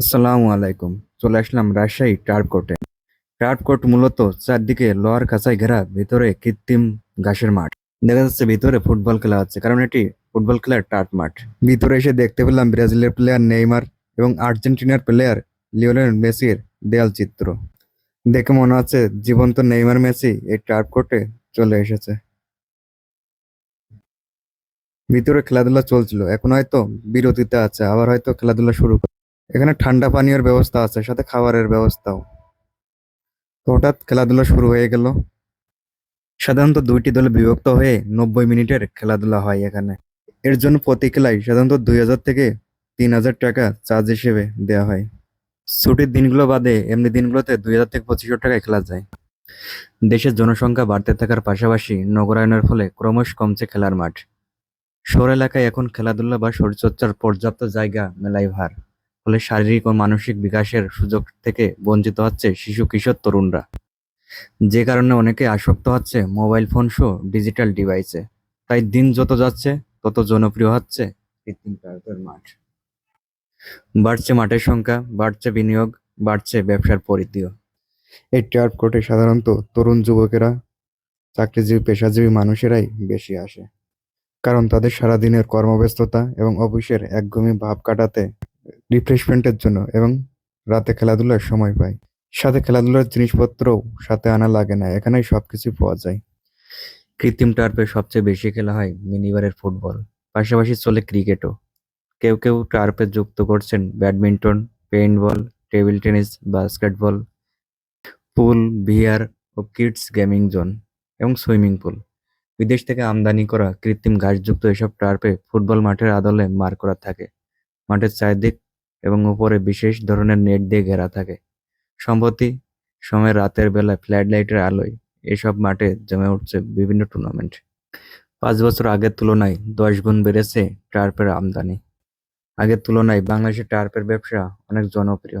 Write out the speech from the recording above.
আসসালামু আলাইকুম। চলে আসলাম রাজশাহী টার্প কোর্টে। টার্প কোর্ট মূলত চারদিকে লোহার খাঁচায় ঘেরা, ভিতরে কৃত্রিম ঘাসের মাঠ। দেখা যাচ্ছে ভিতরে ফুটবল খেলা হচ্ছে, কারণ এটি ফুটবল খেলার টার্প মাঠ। ভিতরে এসে দেখতে পেলাম ব্রাজিলের প্লেয়ার নেইমার এবং আর্জেন্টিনার প্লেয়ার লিওনেল মেসির দেয়াল চিত্র। দেখে মনে হচ্ছে জীবন্ত নেইমার মেসি এই টার্প কোর্টে চলে এসেছে। ভিতরে খেলাধুলা চলছিল, এখন হয়তো বিরতিতে আছে, আবার হয়তো খেলাধুলা শুরু। এখানে ঠান্ডা পানীয়ের ব্যবস্থা আছে, সাথে খাবারের ব্যবস্থাও। তো হঠাৎ খেলাধুলা শুরু হয়ে গেল। সাধারণত দুইটি দলে বিভক্ত হয়ে নব্বই মিনিটের খেলাধুলা হয় এখানে। এর জন্য প্রতি খেলায় সাধারণত দুই হাজার থেকে তিন হাজার টাকা চার্জ হিসেবে দেওয়া হয়। ছুটির দিনগুলো বাদে এমনি দিনগুলোতে দুই হাজার থেকে পঁচিশশো টাকায় খেলা যায়। দেশের জনসংখ্যা বাড়তে থাকার পাশাপাশি নগরায়নের ফলে ক্রমশ কমছে খেলার মাঠ। শহর এলাকায় এখন খেলাধুলা বা শরীরচর্চার পর্যাপ্ত জায়গা মেলাই ভার। ফলে শারীরিক ও মানসিক বিকাশের সুযোগ থেকে বঞ্চিত হচ্ছে শিশু কিশোর তরুণরা। যে কারণে অনেকে আসক্ত হচ্ছে মোবাইল ফোন সহ ডিজিটাল ডিভাইসে। তাই দিন যত যাচ্ছে, তত জনপ্রিয় হচ্ছে কৃত্রিম টার্ফের মাঠ। বাড়ছে মাঠের সংখ্যা, বাড়ছে বিনিয়োগ, বাড়ছে ব্যবসার পরিধিও। এই টার্ফ কোর্টে সাধারণত তরুণ যুবকেরা চাকরিজীবী, পেশাজীবী মানুষেরাই বেশি আসে। কারণ তাদের সারাদিনের কর্মব্যস্ততা এবং অফিসের একঘমি ভাব কাটাতে রিফ্রেশমেন্টের জন্য এবং রাতে খেলাধুলার সময় পায় সাথে খেলাধুলার জিনিসপত্রও সাথে আনা লাগে না, এখানেই সবকিছু পাওয়া যায়। কৃত্রিম টার্পে সবচেয়ে বেশি খেলা হয় মিনিবারের ফুটবল, পাশাপাশি চলে ক্রিকেটও। কেউ কেউ টার্পে যুক্ত করছেন badminton paintball table tennis, basketball, pool VR ও কিডস গেমিং জোন এবং সুইমিং পুল। বিদেশ থেকে আমদানি করা কৃত্রিম ঘাসযুক্ত এসব টার্পে ফুটবল মাঠের আদলে মার করা থাকে। মাঠের চারদিক এবং উপরে বিশেষ ধরনের নেট দিয়ে ঘেরা থাকে। সম্প্রতি সময় রাতের বেলায় ফ্ল্যাড লাইটের আলোয় এসব মাঠে জমে উঠছে বিভিন্ন টুর্নামেন্ট। পাঁচ বছর আগের তুলনায় দশ গুণ বেড়েছে টার্পের আমদানি। আগের তুলনায় বাংলাদেশের টার্পের ব্যবসা অনেক জনপ্রিয়।